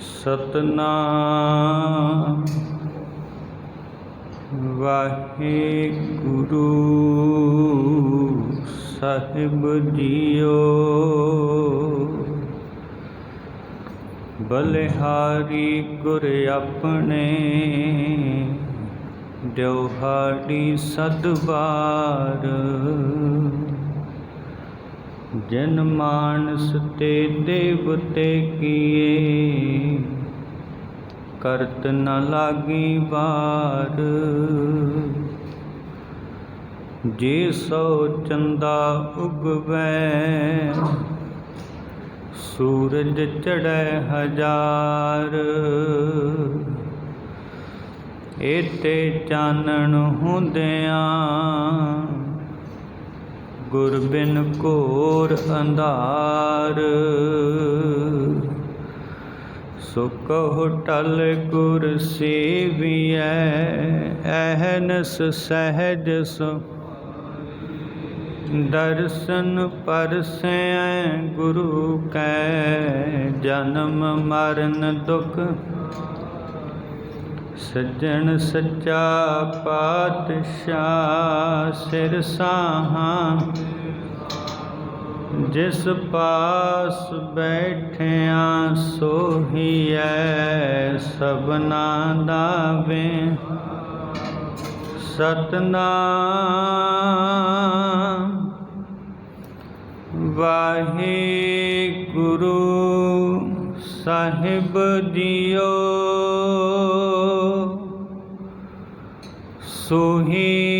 ਸਤਨਾਮ। ਵਾਹਿਗੁਰੂ ਸਾਹਿਬ ਜੀਓ। ਬਲਿਹਾਰੀ ਗੁਰ ਆਪਣੇ ਦਿਵਹਾੜੀ ਸਦਵਾਰ ਜਨ ਮਾਨਸ ਤੇ ਦੇਵਤੇ ਕੀਏ ਕਰਤ ਨ ਲਾਗੀ ਬਾਰ ਜੇ ਸੋ ਚੰਦਾ ਉਗਵੈ, ਸੂਰਜ ਚੜੈ ਹਜ਼ਾਰ। ਏਤੇ ਚਾਨਣ ਹੁੰਦਿਆਂ ਗੁਰ ਬਿਨ ਘੋਰ ਅੰਧਾਰ। ਸੋ ਕਹੋ ਟਲ ਗੁਰ ਸੇਵੀਐ ਐਹਨਸ ਸਹਿਜ ਸੋ। ਦਰਸ਼ਨ ਪਰਸੈ ਗੁਰੂ ਕੈ, ਜਨਮ ਮਰਨ ਦੁਖ। ਸੱਜਣ ਸੱਚਾ ਪਾਤਸ਼ਾਹ ਸਿਰ ਸਾਹਾਂ ਜਿਸ ਪਾਸ ਬੈਠਿਆ ਸੋਹੀਐ ਸਭਨਾ ਦਾ ਵੇ ਸਤਨਾਮ ਵਾਹਿਗੁਰੂ ਸਾਹਿਬ ਜੀਓ। ਸੋਹੀ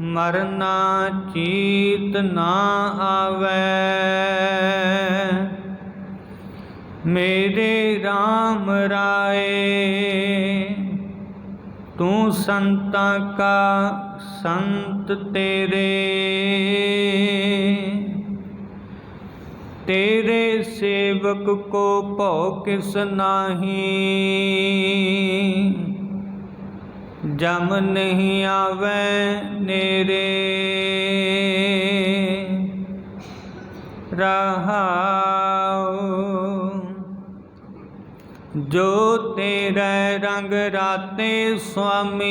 ਮਰਨਾ ਚੀਤ ਨਾ ਆਵੈ। ਮੇਰੇ RAM ਰਾਏ, ਤੂੰ ਸੰਤਾਂ ਕਾ ਸੰਤ ਤੇਰੇ। ਤੇਰੇ ਸੇਵਕ ਕੋ ਭਉ ਕਿਸ ਨਾਹੀ? ਜਮ ਨਹੀਂ ਆਵੈ ਨੇਰੇ। ਰਹਾਉ। ਜੋ ਤੇਰੇ ਰੰਗ ਰਾਤੇ ਸੁਆਮੀ,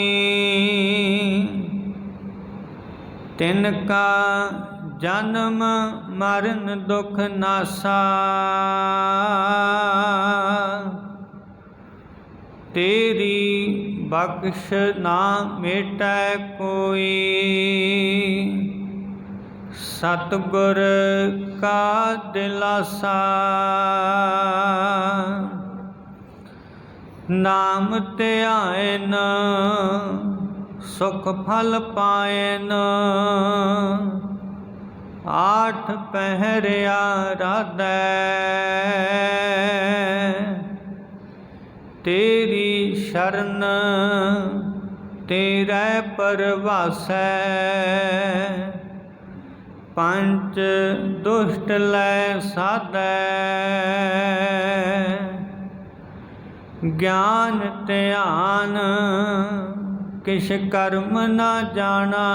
ਤਿਨ ਕਾ ਜਨਮ ਮਰਨ ਦੁਖ ਨਾਸਾ। ਤੇਰੀ ਬਖਸ਼ ਨਾ ਮੇਟੈ ਕੋਈ। ਸਤਿਗੁਰ ਕਾ ਦਿਲਾਸਾ। ਨਾਮ ਧਿਆਇਨ ਸੁਖ ਫਲ ਪਾਇਨ। ਆਠ ਪਹਿਰਿਆ ਰਾਧੈ। ਤੇਰੀ ਸ਼ਰਨ ਤੇਰੇ ਪਰਵਾਸੈ। ਪੰਜ ਦੁਸ਼ਟ ਲੈ ਸਾਧੈ। ਗਿਆਨ ਧਿਆਨ, ਕਿਛ ਕਰਮ ਨਾ ਜਾਣਾ।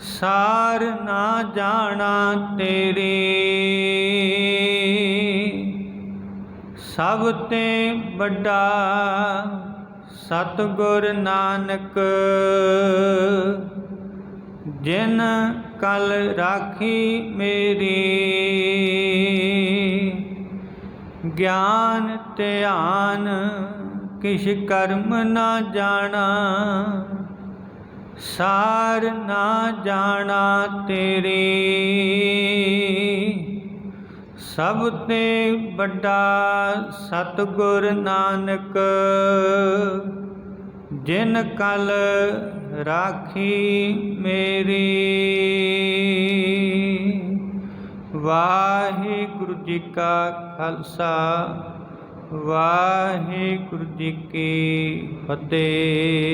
ਸਾਰ ਨਾ ਜਾਣਾ ਤੇਰੇ। ਸਭ ਤੇ ਵੱਡਾ ਸਤਿਗੁਰ ਨਾਨਕ, ਜਿਨ ਕਲ ਰਾਖੀ ਮੇਰੀ, ਗਿਆਨ ਧਿਆਨ ਕਿਛ ਕਰਮ ਨਾ ਜਾਣਾ, ਸਾਰ ਨਾ ਜਾਣਾ ਤੇਰੀ। ਸਭ ਤੇ ਵੱਡਾ ਸਤਿਗੁਰ ਨਾਨਕ, ਜਿਨ ਕਲ ਰਾਖੀ ਮੇਰੀ। ਵਾਹਿਗੁਰੂ ਜੀ ਕਾ ਖਾਲਸਾ, ਵਾਹਿਗੁਰੂ ਜੀ ਕੀ ਫਤਿਹ।